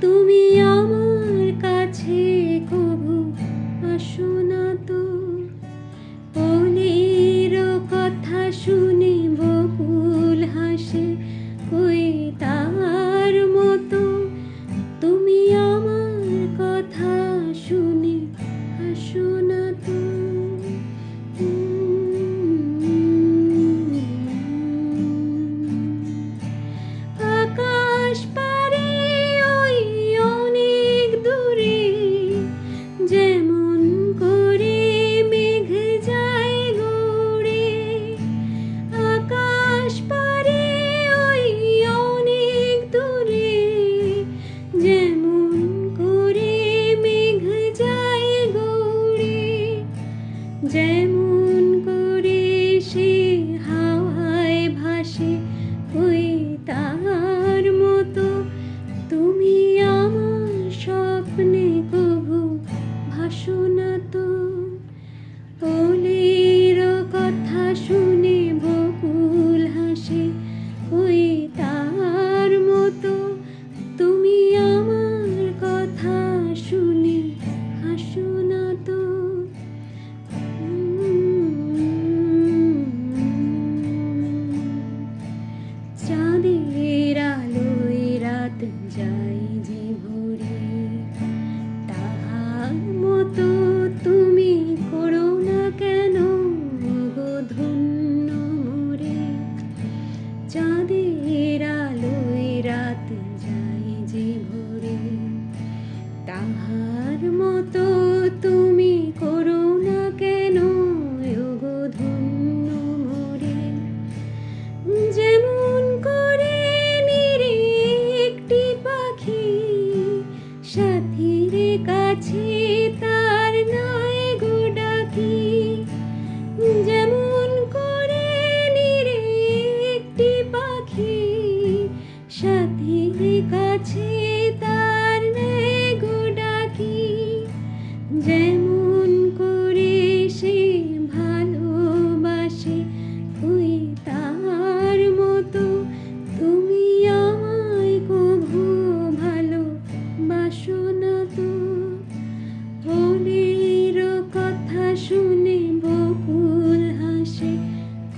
তুমি Onde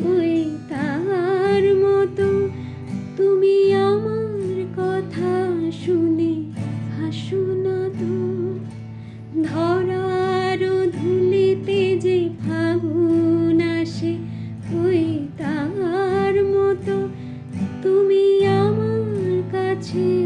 ওই তাহার মতো। তুমি আমার কথা শুনে হাসো না তো। ধরার ধুলিতে যে ফাগুন আসে ওই তাহার মতো। তুমি আমার কাছে